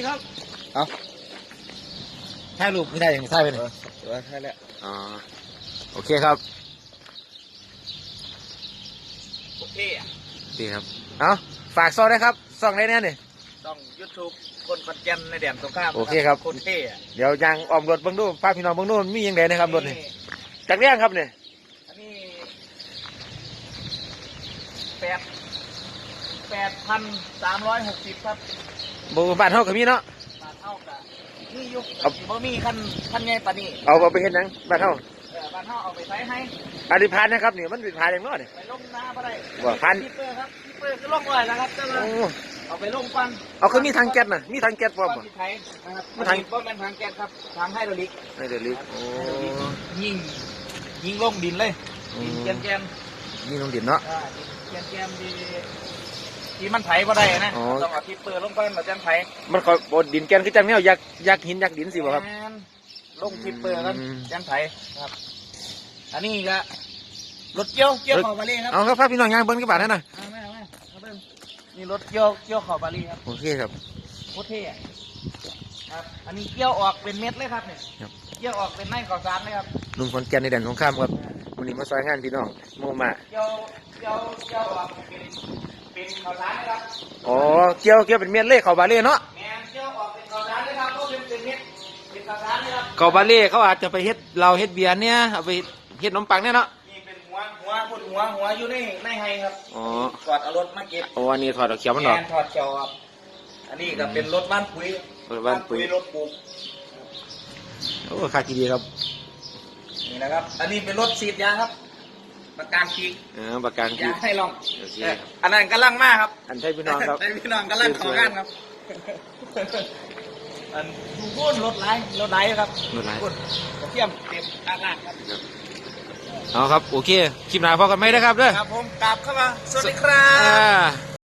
นี่ครับ เอาถ่ายรูปไม่ได้ยังถ่ายไปไหนเดี๋ยวให้แล้วอ๋อโอเคครับ โอเคอะดีครับ เอาฝากซองได้ครับซองได้แน่เนี่ยต้องยูทูบคนขอนแก่นในแดนสงครามโอเคครับคนเท่อะเดี๋ยวยางออมรถเบิ่งดูพาพี่น้องเบิ่งดูมันมียังไงนะครับรถนี่จากเรื่องครับเนี่ยอันนี้แปด แปดพันสามร้อยหกสิบครับบูบ้านเฮาก็มีเนาะบาทเท่ากับนี่ยุคเอาบ่มีขั้นขั้นใหญ่ปานนี้เอาเอาไปเห็นยังบ้านเฮาเออบาทเท่าเอาไปใช้ให้อันนี้พานนะครับนี่มันเป็นพานอย่างน้อยเนี่ย ไปลงน้าบ่ได้ว่าพันทิปเปอร์ครับทิปเปอร์ก็ลงเลยนะครับเจ้าโอ้เอาไปลงฟันเอาคือมีทางแก๊สน่ะมีทางแก๊สพร้อมฟับ่นที่ไทยนะครับมาทางบ่แม่นทางแก๊สครับทางไฮโดรลิกไม่เดือดลิกโอ้ ยิงยิงลงดินเลยอืดินมแกนมีน้องดินเนาะๆอ่าดินแกนๆดี ที่มันไถบ่ได้นะอ๋อ ต้องเอาทิปเปอร์ลงไปมาจังไถมันคอยบดดินแกนคือจังแนวยักยักหินยักดินสิบ่ครับ แม่นลงทิปเปอร์กันอืม จังไถครับ อันนี้ก็รถเกี่ยวเกี่ยวรถเขอบาลีครับเอาครับพาพี่น้องยางเบิ่งกี่บาทนั่นน่ะเอาไหมเอาไหมเอาเบิ่งนี่รถเกี่ยวเกี่ยวเขอบาลีครับ โอเคครับ โคตรเท่อะครับ อันนี้เกี่ยวออกเป็นเม็ดเลยครับเนี่ยครับ เกี่ยวออกเป็นไม้ข้าวสารเลยครับ ลุงคนแก่นในแดนสงครามครับวันนี้มาซอยงานพี่น้องโมมา เกี่ยว เกี่ยว เกี่ยวออกเป็น เป็นข้าวสารเลยครับอ๋อเกี่ยวเกี่ยวเป็นเมียนเล่เขาบาเล่เนาะแมนเกี่ยวออกเป็นข้าวสารเลยครับก็เป็นเป็นเม็ดเป็นข้าวสารเลยครับเขาบาเล่เขาอาจจะไปเฮ็ดเราเฮ็ดเบียร์เนี่ยเอาไปเฮ็ดขนมปังเนี่ยเนาะนี่เป็นหัวหัวคนหัวหัวอยู่ในในไฮครับอ๋อถอดเอารถมาเก็บโอ้อันนี้ถอดเอาเขียวมันออกแมนถอดเกี่ยวครับอันนี้ก็เป็นรถบ้านปุ๋ยรถบ้านปุ๋ย รถปลูกโอ้ค่ากี่ดีครับนี่นะครับ อันนี้เป็นรถฉีดยาครับ ประกันชีกเออประกันอคืยาอกให้ลองโอเคเอออันนั้นกำลังมากครับอันใช่พี่น้องครับให้พี่น้องกำลังขอกันครับอันดูพูนรถไหลรถไหลครับรถไหลพูนกระเทียมเต็มกลางล่างครับเอาครับ โอเค คลิปหน้าพอกันไหมนะครับเด้อครับผมกลับเข้ามาสวัสดีครับอ่า